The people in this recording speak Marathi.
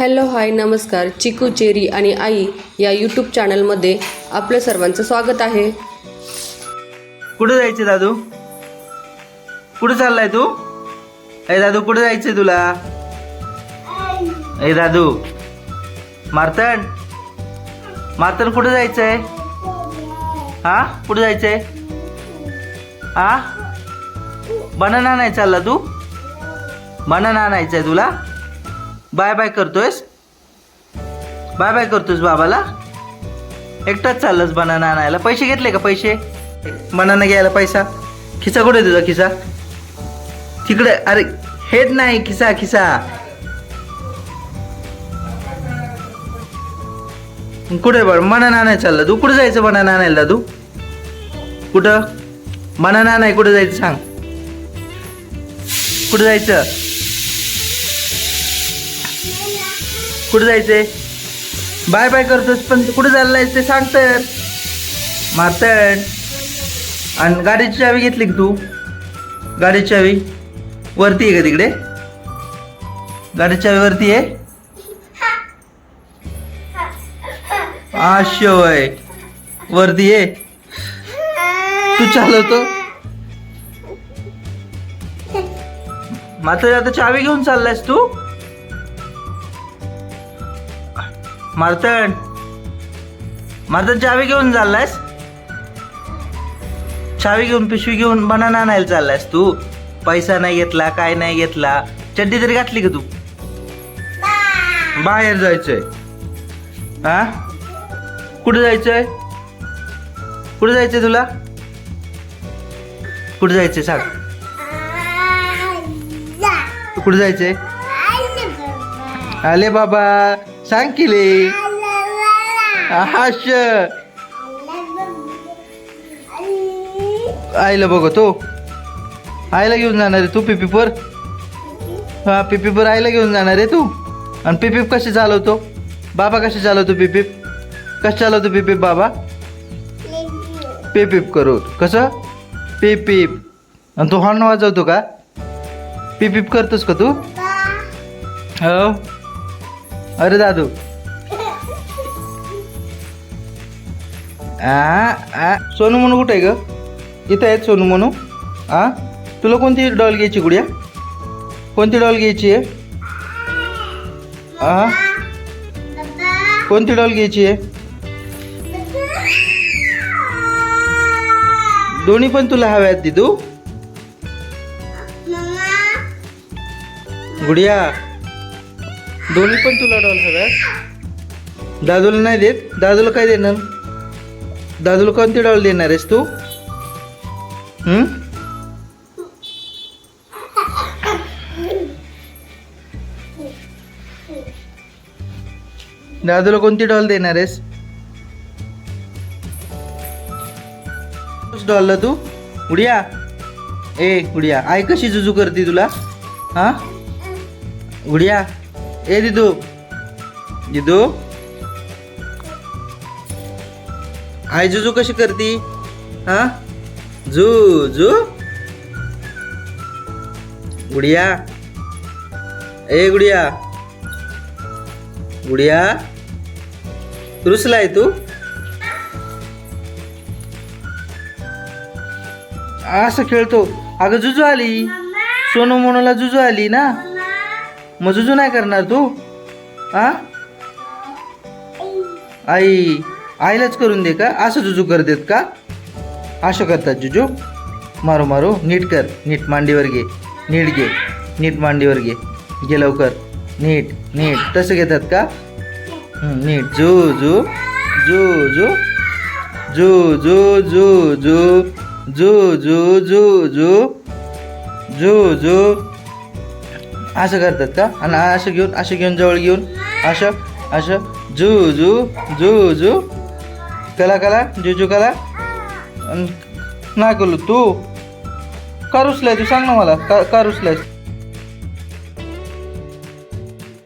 हॅलो हाय नमस्कार. चिकू चेरी आणि आई या यूट्यूब चॅनलमध्ये आपलं सर्वांचं स्वागत आहे. कुठं जायचं दादू? कुठं चाललाय तू? ए दादू कुठं जायचंय तुला? ए दादू. मार्तन मार्तन कुठं जायचंय? हा? कुठं जायचंय? हा? बनाना नाही चालला तू? बनाना आणायचंय तुला? बाय बाय करतोयस? बाय बाय करतोयस बाबाला? एकटाच चाललंस बनाना आणायला. पैसे घेतले का पैसे? बनाना घ्यायला पैसा. खिसा कुठे तुझा खिसा? तिकडे. अरे हेच नाही. खिसा खिसा. कुठे बरं बनाना आणायला चालला. तू कुठे जायचं बनाना आणायला दादू? कुठं? बनाना नाही कुठं जायचं सांग. कुठं जायचं? कुठे जायचंय? बाय बाय करतोस पण कुठे चाललाय ते सांग तर. मातण आणि गाडीची चावी घेतली का तू? गाडीची चावी. वरती आहे का तिकडे? गाडीची चावी वरती आहे? आशय वरती आहे? तू चालवतो? मात्र आता चावी घेऊन चाललायस तू? मार्तन. मार्तन चावी घेऊन चाललायस? चावी घेऊन पिशवी घेऊन बनाना आणायला चाललायस तू? पैसा नाही घेतला काय नाही घेतला. चड्डी तरी घातली का तू? बाहेर जायचंय. हा कुठं जायचंय? कुठं जायचंय तुला? कुठं जायचंय सांग. कुठं जायचंय? आले बाबा. सांग किले हाश आईला बघतो आईला घेऊन जाणार आहे तू पिपीपर हा पिपीपर आईला घेऊन जाणार आहे तू. आणि पिपीप कसे चालवतो? बाबा कसे चालवतो पिपीप कसं चालवतो पिपीप बाबा? पिपीप करू. कसं? पिपीप आणि तू हॉर्न वाजवतो का? पिपीप करतोस का तू? हो. अरे दादू. आ आ सोनू म्हणू कुठे आहे ग? इथं आहेत सोनू म्हणू आ तुला कोणती डॉल घ्यायची गुडिया? कोणती डॉल घ्यायची आहे? आ? कोणती डॉल घ्यायची आहे? दोन्ही पण तुला हव्यात ती तू गुडिया. दोन्ही पण तुला डॉल हव्यात? दादूला नाही देत. दादूला काय देणार? दादूला कोणती डॉल देणार आहेस तू? दादूला कोणती डॉल देणार आहेस? डॉलला तू? गुडिया ए गुडिया आई कशी जुजू करते तुला? हा? गुडिया ए दिदू दिदू आई जुजू कशी करती हा जू जू गुडिया ए गुडिया गुडिया रुसलाय तू असं खेळतो अगं जुजू आली सोनू मोनूला जुजू आली ना मग जुजू नाही करणार तू? आ आई आईलाच करून दे का? असं जुजू करतेत का? असं करतात जुजू. मारो मारो. नीट कर. नीट मांडीवर घे. नीट घे. नीट मांडीवर घे. घे लवकर. नीट नीट. तसं घेतात का? नीट. जू जू. जू जू. जू जू जू जू. जू जू जू जू. जू जू. असं करतात का? आणि असं घेऊन असं घेऊन जवळ घेऊन असं असं जू जू जू जू. कला कला जू जू कला. अन नाही करू तू. का रुसलाय तू सांग ना मला का का रुसलायस